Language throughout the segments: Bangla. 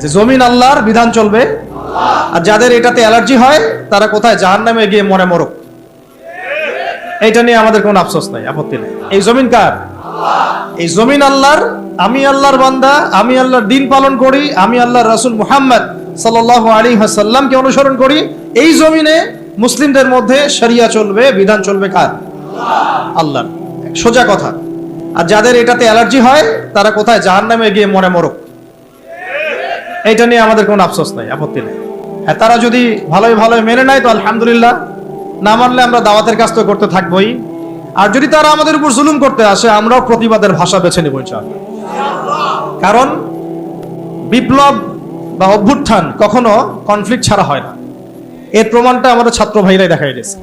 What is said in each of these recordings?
যে জমিন আল্লাহর বিধান চলবে। আর যাদের এটাতে অ্যালার্জি হয়, তারা কোথায়? জাহান নামে গিয়ে মরে মরক। এইটা নিয়ে আমাদের কোনো আফসোস নাই, আপত্তি নেই। এই জমিন কার? এই জমিন আল্লাহর, আমি আল্লাহর বান্দা, আমি আল্লাহর দিন পালন করি, আমি আল্লাহর রাসূল মুহাম্মদ সাল্লাল্লাহু আলাইহি ওয়াসাল্লামকে অনুসরণ করি। এই জমিনে মুসলিমদের মধ্যে শরিয়া চলবে, বিধান চলবে কার? আল্লাহর। সোজা কথা। আর যাদের এটাতে অ্যালার্জি হয়, তারা কোথায়? জাহান্নামে গিয়ে মরে মরক। এইটা নিয়ে আমাদের কোনো আফসোস নাই, আপত্তি নেই। হ্যাঁ তারা যদি ভালোই ভালোই মেনে নেয়, তো আলহামদুলিল্লাহ। না মানলে আমরা দাওয়াতের কাজ তো করতে থাকবোই। আর যদি তারা আমাদের উপর জুলুম করতে আসে, আমরাও প্রতিবাদের ভাষা বেছে নেব কারণ বিপ্লব বা অভ্যুত্থান কখনো কনফ্লিক্ট ছাড়া হয় না। এর প্রমাণটা আমাদের ছাত্র ভাইরাই দেখাই দিয়েছে।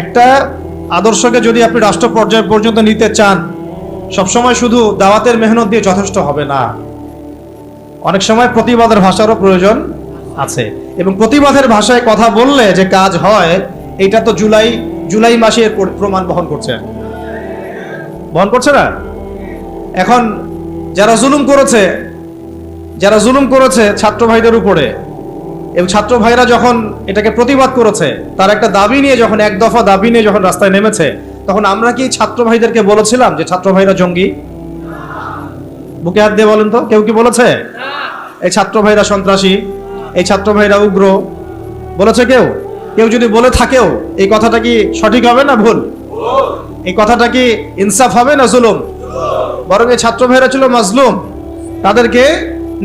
একটা আদর্শকে যদি আপনি রাষ্ট্র পর্যায় পর্যন্ত নিতে চান, সবসময় শুধু দাওয়াতের মেহনত দিয়ে যথেষ্ট হবে না। অনেক সময় প্রতিবাদের ভাষারও প্রয়োজন আছে। এবং প্রতিবাদের ভাষায় কথা বললে যে কাজ হয়, এটা তো জুলাই জুলাই মাসে প্রমাণ বহন করছে। বহন করছে না? এখন যারা জুলুম করেছে, যারা জুলুম করেছে ছাত্র ভাইদের উপরে, এবং ছাত্র ভাইরা যখন এটাকে প্রতিবাদ করেছে, তার একটা দাবি নিয়ে যখন, এক দফা দাবি নিয়ে যখন রাস্তায় নেমেছে, তখন আমরা কি ছাত্র ভাইদেরকে বলেছিলাম যে ছাত্র ভাইরা জঙ্গি? বুকে হাত দিয়ে বলেন তো, কেউ কি বলেছে? এই ছাত্র ভাইরা সন্ত্রাসী, এই ছাত্র ভাইরা উগ্র, বলেছে কেউ? কেউ যদি বলে থাকেও, এই কথাটা কি সঠিক হবে না ভুল? এই কথাটা কি ইনসাফ হবে না জুলুম? বরং এই ছাত্র ভাইরা ছিল মাজলুম। তাদেরকে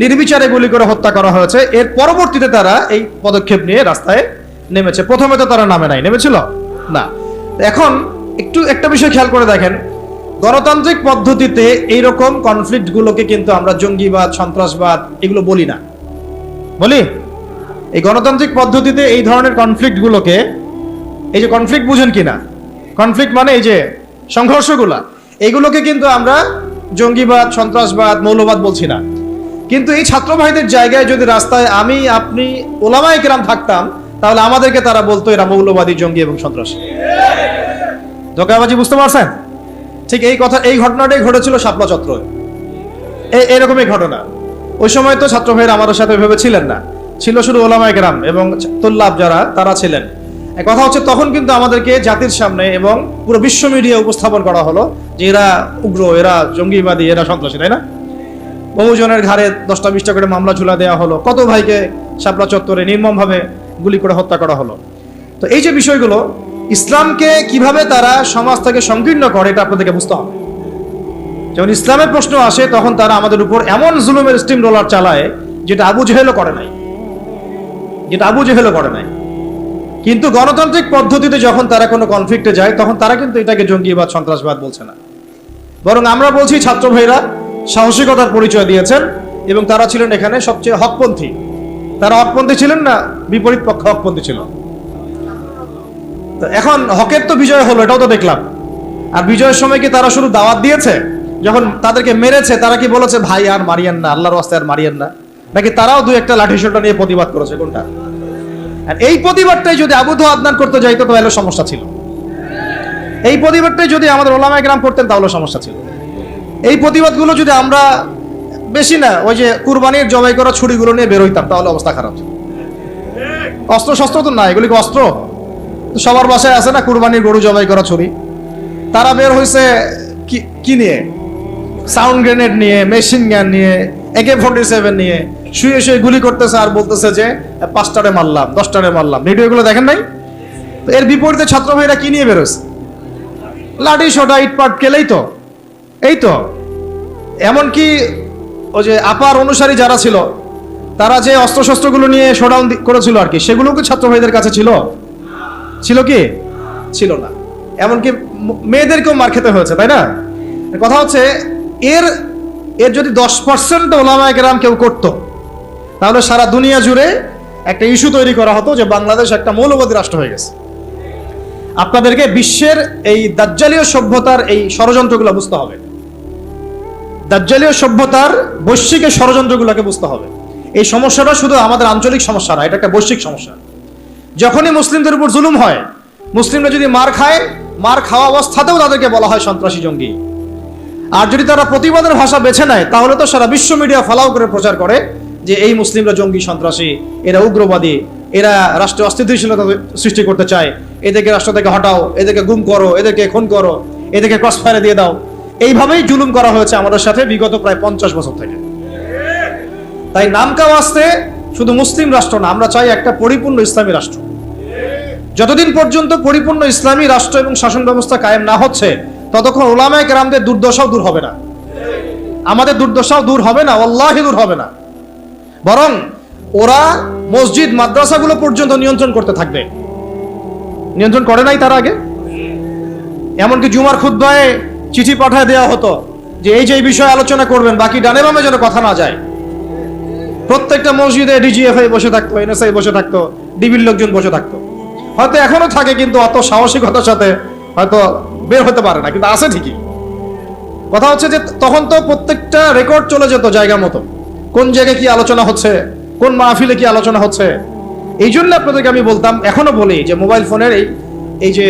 নির্বিচারে গুলি করে হত্যা করা হয়েছে। এর পরবর্তীতে তারা এই পদক্ষেপ নিয়ে রাস্তায় নেমেছে। প্রথমে তো তারা নামে নাই, নেমেছিল? না। এখন একটু একটা বিষয় খেয়াল করে দেখেন। গণতান্ত্রিক পদ্ধতিতে এইরকম কনফ্লিক্ট গুলোকে কিন্তু আমরা জঙ্গিবাদ, সন্ত্রাসবাদ এগুলো বলি না। বলি? এই গণতান্ত্রিক পদ্ধতিতে এই ধরনের কনফ্লিক্ট গুলোকে এই যে কনফ্লিক্ট বুঝেন কিনা? কনফ্লিক্ট মানে এই যে সংঘর্ষগুলা, এগুলোকে কিন্তু আমরা জঙ্গিবাদ, সন্ত্রাসবাদ, মৌলবাদ বলছি না। কিন্তু এই ছাত্র ভাইদের জায়গায় যদি রাস্তায় আমি, আপনি ওলামাই কেরাম থাকতাম, তাহলে আমাদেরকে তারা বলতো এরা মৌলবাদী, জঙ্গি এবং সন্ত্রাসী। ধোকাবাজি বুঝতে পারছেন? ঠিক এই কথা, এই ঘটনাটাই ঘটেছিল শাপলা চত্র এরকমই ঘটনা। ওই সময় তো ছাত্র ভাইয়ের আমাদের সাথে ভেবে ছিলেন না। ছিল শুধু ওলামায় গ্রাম এবং তোল্লাভ যারা, তারা ছিলেন। কথা হচ্ছে তখন কিন্তু আমাদেরকে জাতির সামনে এবং পুরো বিশ্ব মিডিয়া উপস্থাপন করা হলো যে এরা উগ্র, এরা জঙ্গিবাদী, এরা সন্ত্রাসী, তাই না? বহুজনের ঘাড়ে দশটা বিশটা করে মামলা ঝুলা দেওয়া হলো। কত ভাইকে শাপলা চত্বরে নির্মমভাবে গুলি করে হত্যা করা হলো। তো এই যে বিষয়গুলো ইসলামকে কীভাবে তারা সমাজ থেকে সংকীর্ণ করে, এটা আপনাদেরকে বুঝতে হবে। যখন ইসলামের প্রশ্ন আসে, তখন তারা আমাদের উপর এমন জুলুমের স্টিম রোলার চালায়, যেটা আবু জেহেলও করে নাই। যেটা আবু জেহেলও করে নাই। কিন্তু গণতান্ত্রিক পদ্ধতিতে যখন তারা কোনো কনফ্লিক্টে যায়, তখন তারা কিন্তু এটাকে জঙ্গিবাদ সন্ত্রাসবাদ বলছে না। বরং আমরা বলছি, ছাত্র ভাইরা, সাহসিকতার পরিচয় দিয়েছেন এবং তারা ছিলেন এখানে সবচেয়ে হকপন্থী। তারা হকপন্থী ছিলেন না, বিপরীত পক্ষ হকপন্থী ছিল। এখন হকের তো বিজয় হলো, এটাও তো দেখলাম। আর বিজয়ের সময় কি তারা শুধু দাওয়াত দিয়েছে? যখন তাদেরকে মেরেছে, তারা কি বলেছে, ভাই, আর মারিয়েন না, আল্লাহর রাস্তায় আর মারিয়েন না? নাকি তারাও দু একটা লাঠি সোটা নিয়ে প্রতিবাদ করেছে, কোনটা? আর এই প্রতিবাদটাই যদি আবুধ আদনান করতে যাইতো তাহলে সমস্যা ছিল। এই প্রতিবাদটাই যদি আমাদের ওলামায় গ্রাম করতেন, তাহলে সমস্যা ছিল। এই প্রতিবাদগুলো যদি আমরা বেশি না, ওই যে কুরবানির জবাই করা ছুরিগুলো নিয়ে বেরোইতাম তাহলে অবস্থা খারাপ ছিল। অস্ত্র শস্ত্র তো না এগুলি অস্ত্র? সবার বাসায় আছে না কুরবানির গরু জবাই করা ছুরি? তারা বের হয়েছে কি নিয়ে? সাউন্ড গ্রেনেড নিয়ে, মেশিন গান নিয়ে একে ফোর্টি সেভেন নিয়ে, শুয়ে শুয়ে গুলি করতেছে আর বলতেছে যে, পাঁচটারে মারলাম, দশটারে মারলাম। ভিডিওগুলো দেখেন নাই? এর বিপরীতে ছাত্র ভাইরা কি নিয়ে বেরোছে লাঠি সোটা ইটপাট কেলেই তো। এই তো। এমনকি ওই যে আপার অনুসারী যারা ছিল, তারা যে অস্ত্রশস্ত্রগুলো নিয়ে শোডাউন করেছিল আর কি সেগুলো কি ছাত্র ভাইদের কাছে ছিল? ছিল কি? ছিল না। এমনকি মেয়েদেরকেও মার খেতে হয়েছে, তাই না? কথা হচ্ছে, এর এর যদি দশ পার্সেন্ট ওলামায় গ্রাম কেউ করতো, তাহলে সারা দুনিয়া জুড়ে একটা ইস্যু তৈরি করা হতো যে বাংলাদেশ একটা মৌলবাদী রাষ্ট্র হয়ে গেছে। আপনাদেরকে বিশ্বের এই দাজ্জালীয় সভ্যতার এই ষড়যন্ত্রগুলো বুঝতে হবে। দাজ্জালীয় সভ্যতার বৈশ্বিক ষড়যন্ত্রগুলোকে বুঝতে হবে। এই সমস্যাটা শুধু আমাদের আঞ্চলিক সমস্যা না, এটা একটা বৈশ্বিক সমস্যা। যখনই মুসলিমদের উপর জুলুম হয়, মুসলিমরা যদি মার খায়, মার খাওয়া অবস্থাতেও তাদেরকে বলা হয় সন্ত্রাসী জঙ্গি। আর যদি তারা প্রতিবাদের ভাষা বেছে নেয়, তাহলে তো সারা বিশ্ব মিডিয়া ফলাও করে প্রচার করে যে এই মুসলিমরা জঙ্গি, সন্ত্রাসী, এরা উগ্রবাদী, এরা রাষ্ট্রে অস্থিতিশীলতা সৃষ্টি করতে চায়, এদেরকে রাষ্ট্র থেকে হটাও, এদেরকে গুম করো, এদেরকে খুন করো, এদেরকে ক্রস ফায়ারে দিয়ে দাও। এইভাবেই জুলুম করা হয়েছে আমাদের সাথে বিগত প্রায় পঞ্চাশ বছর থেকে। তাই নামকাও আসতে শুধু মুসলিম রাষ্ট্র না, আমরা চাই একটা পরিপূর্ণ ইসলামী রাষ্ট্র। যতদিন পর্যন্ত পরিপূর্ণ ইসলামী রাষ্ট্র এবং শাসন ব্যবস্থা কায়েম না হচ্ছে, ততক্ষণ ওলামায় কেরামদের দুর্দশাও দূর হবে না। আমাদের দুর্দশাও দূর হবে না অল্লাহি দূর হবে না। বরং ওরা মসজিদ, মাদ্রাসাগুলো পর্যন্ত নিয়ন্ত্রণ করতে থাকবে। নিয়ন্ত্রণ করে নাই তার আগে? এমনকি জুমার খুদ্ায় চিঠি পাঠায় দেওয়া হতো যে, এই যে এই বিষয়ে আলোচনা করবেন, বাকি ডানে বামে যেন কথা না যায়। প্রত্যেকটা মসজিদে ডিজিএফআই বসে থাকতো এনএসআই বসে থাকতো ডিবির লোকজন বসে থাকতো। হয়তো এখনও থাকে, কিন্তু অত সাহসিকতার সাথে হয়তো বের হতে পারে না, কিন্তু আছে ঠিকই। কথা হচ্ছে যে তখন তো প্রত্যেকটা রেকর্ড চলে যেত জায়গা মতো। কোন জায়গায় কি আলোচনা হচ্ছে, কোন মাহফিলে কি আলোচনা হচ্ছে। এই জন্য আপনাদেরকে আমি বলতাম, এখনও বলি যে মোবাইল ফোনের এই এই যে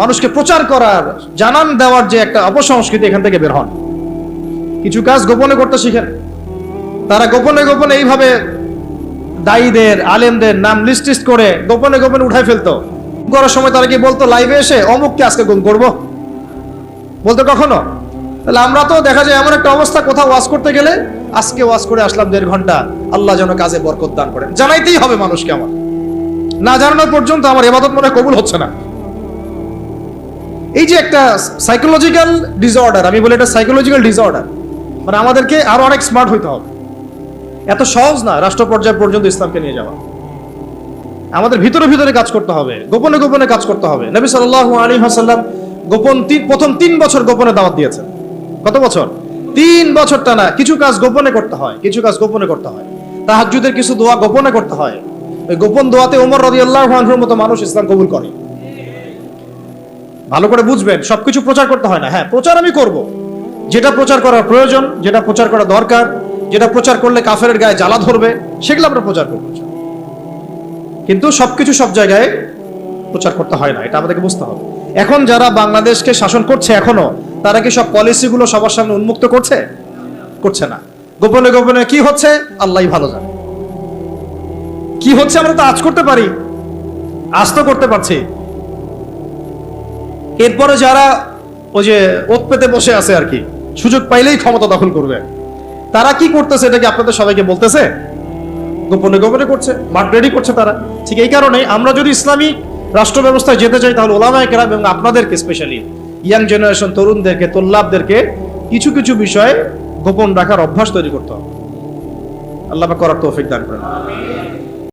মানুষকে প্রচার করার, জানান দেওয়ার যে একটা অপসংস্কৃতি এখান থেকে বের হন। কিছু কাজ গোপনে করতে শিখেন। তারা গোপনে গোপনে এইভাবে দায়ীদের, আলেমদের নাম লিস্ট টিস্ট করে গোপনে গোপনে উঠায় ফেলতো। করার সময় তারা কি বলতো, লাইভে এসে অমুককে আজকে গুম করব? বলতো, কখনো? তাহলে আমরা তো দেখা যায় এমন একটা অবস্থা, কোথাও ওয়াজ করতে গেলে আজকে ওয়াজ করে আসলাম দেড় ঘণ্টা। আল্লাহ যেন কাজে বরকত দান করেন। জানাইতেই হবে মানুষকে আমার। না জানানোর পর্যন্ত আমার এবাদত মনে কবুল হচ্ছে না। এই যে একটা সাইকোলজিক্যাল ডিসঅর্ডার আমি বলি এটা সাইকোলজিক্যাল ডিসঅর্ডার মানে আমাদেরকে আরও অনেক স্মার্ট হইতে হবে। এত সহজ না রাষ্ট্র পর্যায় পর্যন্ত ইসলামকে নিয়ে যাওয়া। আমাদের ভিতরে ভিতরে কাজ করতে হবে, গোপনে গোপনে কাজ করতে হবে। নবী সাল্লাল্লাহু আলাইহি ওয়াসাল্লাম গোপন প্রথম তিন বছর গোপনে দাওয়াত দিয়েছেন। কত বছর? তিন বছর টানা কিছু কাজ গোপনে করতে হয়, কিছু কাজ গোপনে করতে হয়। তাহাজ্জুদের কিছু দোয়া গোপনে করতে হয়। ওই গোপন দোয়াতে ওমর রাদিয়াল্লাহু আনহুর মতো মানুষ ইসলাম কবুল করে। ভালো করে বুঝবেন, সবকিছু প্রচার করতে হয় না। হ্যাঁ প্রচার আমি করব। যেটা প্রচার করার প্রয়োজন, যেটা প্রচার করা দরকার যেটা প্রচার করলে কাফেরের গায়ে জ্বালা ধরবে, সেগুলো আমরা প্রচার করব কিন্তু সবকিছু সব জায়গায় প্রচার করতে হয় না, এটা আমাদেরকে বুঝতে হবে। এখন যারা বাংলাদেশকে শাসন করছে এখনও, তারা কি সব পলিসিগুলো সবার সামনে উন্মুক্ত করছে? করছে না। গোপনে গোপনে কি হচ্ছে? আল্লাহ ভালো জানে। কি হচ্ছে আমরা তো আজ করতে পারি? আজ তো করতে পারছি। এরপরে যারা ওই যে ওত পেতে বসে আছে আর কি, সুযোগ পাইলেই ক্ষমতা দখল করবে। তারা কি করতেছে এটা কি আপনাদের সবাইকে বলতেছে? গোপনে গোপনে করছে, মাঠ রেডি করছে তারা। ঠিক এই কারণে আমরা যদি ইসলামী রাষ্ট্র ব্যবস্থায় যেতে চাই, তাহলে ওলামায় কেরাম এবং আপনাদেরকে স্পেশালি ইয়াং জেনারেশন তরুণদেরকে, তোল্লাবদেরকে কিছু কিছু বিষয়ে গোপন রাখার অভ্যাস তৈরি করতে হবে। আল্লাহ করার তৌফিক দান করেন।